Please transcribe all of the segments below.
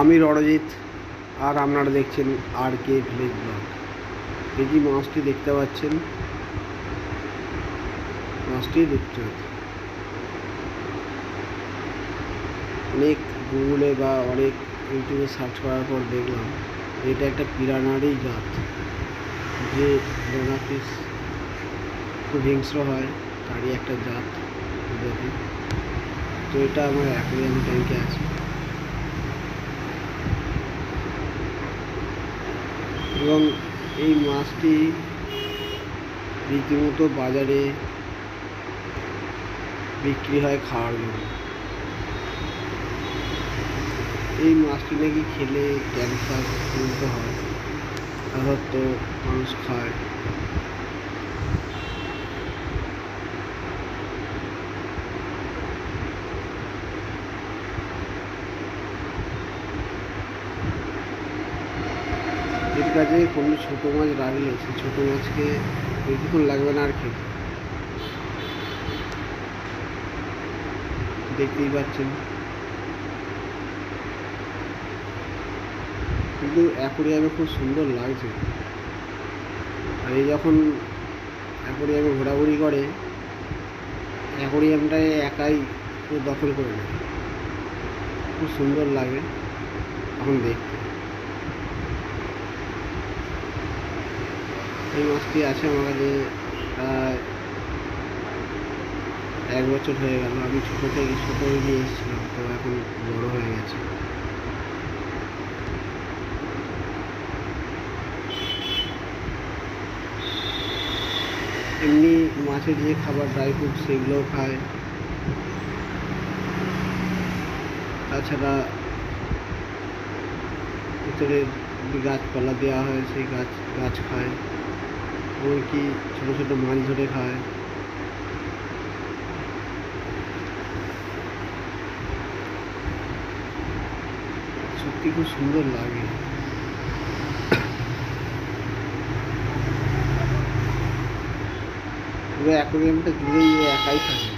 আমি রণজিৎ, আর আপনারা দেখছেন আর কে ভিলেজ ব্লগ। এই যে মাছটি দেখতে পাচ্ছেন, মাছটি দেখতে অনেক গুগলে বা অনেক ইউটিউবে সার্চ করার পর দেখলাম, এটা একটা পিরানারই জাত, যে ডোনা পিস খুব হিংস্র হয়, তারই একটা জাত তো এটা আমার অ্যাকোরিয়াম ট্যাঙ্কে আছে। এবং এই মাছটি রীতিমতো বাজারে বিক্রি হয় খাওয়ার জন্য। এই মাছটি নাকি খেলে ক্যান্সার হয় সাধারণত মানুষ খায়। এর কাছে কোনো ছোটো মাছ রাখলে সেই ছোটো মাছকে বেশিক্ষণ লাগবে না আর কি। দেখতেই পাচ্ছেন। কিন্তু অ্যাকোরিয়ামে খুব সুন্দর লাগছে। আর এই যখন অ্যাকোরিয়ামে ঘোরাঘুরি করে, অ্যাকোরিয়ামটায় একাই দখল করে নেয়। খুব সুন্দর লাগে এখন দেখতে। এই মাছটি আছে আমার কাছে এক বছর হয়ে গেল। আমি ছোটো থেকে ছোটো নিয়ে এসেছিলাম, তো এখন বড় হয়ে গেছে। এমনি মাছের যে খাবার ড্রাই ফ্রুট সেগুলোও খায়। তাছাড়া ভিতরে গাছপালা দেওয়া হয়, সেই গাছ গাছ খায়। এমনকি ছোটো ছোটো মাছ ধরে খায়? সত্যি খুব সুন্দর লাগে। পুরো অ্যাকোরিয়ামটা জুড়েই ও একাই থাকে।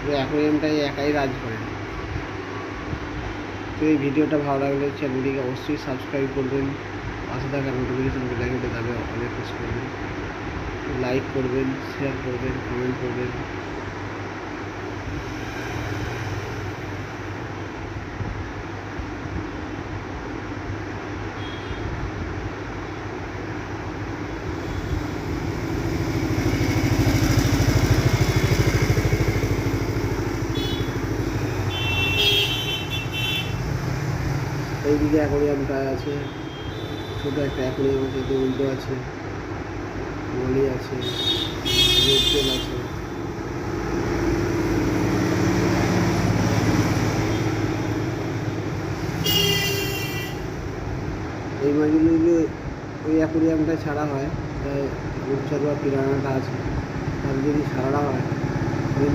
পুরো অ্যাকোরিয়ামটাই একাই রাজ করে। তো এই ভিডিওটা ভালো লাগলে চ্যানেলটিকে অবশ্যই সাবস্ক্রাইব করবেন। পাশে থাকা নোটিফিকেশন বেলাইকনটা যাবে, অনেক প্রেস করবেন। লাইক করবেন শেয়ার করবেন কমেন্ট করবেন। এইদিকে অ্যাকোরিয়ামটা আছে। ছোটো একটা অ্যাকোরিয়াম আছে উল্টো আছে মলি আছে রেড আছে। এই মাছগুলো ওই অ্যাকোরিয়ামটা ছাড়া হয় রূপচাঁদ বা পিরানাটা আছে। তার যদি ছাড়া হয়, ওই